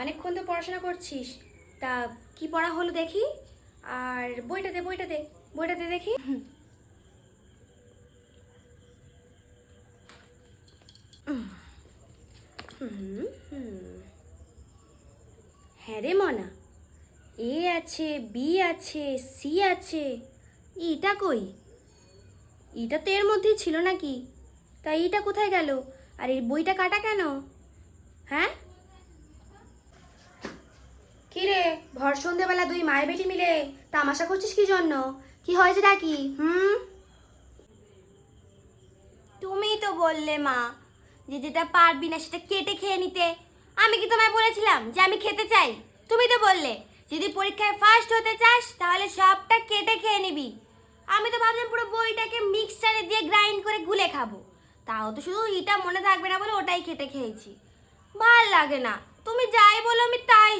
অনেকক্ষণ তো পড়াশোনা করছিস। তা কি পড়া হলো দেখি? আর বইটা দে বইটা দে বইটা দে দেখি। হ্যাঁ রে মনা, এ আছে, বি আছে, সি আছে, ইটা কই? ইটা তো এর মধ্যেই ছিল নাকি? তা ইটা কোথায় গেল? আর এই বইটা কাটা কেন? হ্যাঁ কি রে ভর সন্ধেবেলা দুই মায়ের বেটি মিলে তামাশা করছিস কি জন্য? কি হয়েছে ডাকি হুম? তুমি তো বললে, মা, যে যেটা পারবি না সেটা কেটে খেয়ে নিতে। আমি কি তোমায় বলেছিলাম যে আমি খেতে চাই? তুমি তো বললে, যদি পরীক্ষায় ফার্স্ট হতে চাস, তাহলে সবটা কেটে খেয়ে নিবি। আমি তো ভাবলাম পুরো বইটাকে মিক্সচারে দিয়ে গ্রাইন্ড করে গুলে খাব। তাও তো শুধু ইটা মনে থাকবে না বলে ওটাই কেটে খেয়েছি। ভালো লাগে না। তুমি যাই বলো, আমি তাই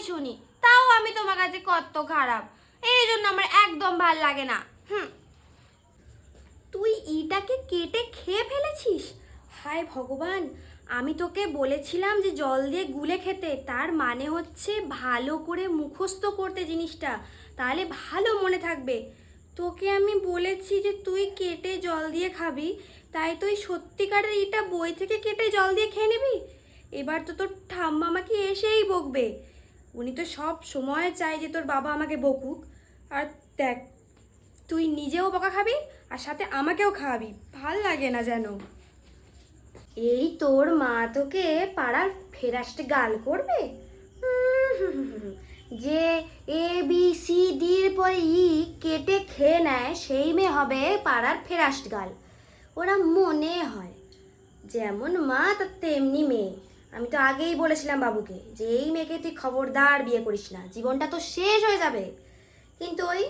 তোমার কাছে কত খারাপ? এই জন্য আমার একদম ভালো লাগে না। হুম। তুই ইটাকে কেটে খেয়ে ফেলেছিস? হায় ভগবান, আমি তোকে বলেছিলাম যে জল দিয়ে গুলে খেতে। তার মানে হচ্ছে ভালো করে মুখস্থ করতে জিনিসটা। তাহলে ভালো মনে থাকবে। তোকে আমি বলেছি যে তুই কেটে জল দিয়ে খাবি। তাই তুই সত্যিকারের ইটা বই থেকে কেটে জল দিয়ে খেয়ে নিবি? এবার তো তোর ঠাম্মা আমাকে এসেই বকবে। উনি তো সব সময় চায় যে তোর বাবা আমাকে বকুক। আর দেখ, তুই নিজেও বকা খাবি আর সাথে আমাকেও খাওয়াবি। ভালো লাগে না যেন। এই তোর মা তোকে পাড়ার ফেরাস্টে গাল করবে। যে এ বি সি ডির পরে ই কেটে খেয়ে নেয়, সেই মেয়ে হবে পাড়ার ফেরাস্ট গাল। ওরা মনে হয়, যেমন মা তার তেমনি মেয়ে। আমি তো আগেই বলেছিলাম বাবুকে যে এই মেয়েকে তুই খবরদার বিয়ে করিস না। জীবনটা তো শেষ হয়ে যাবে। কিন্তু ওই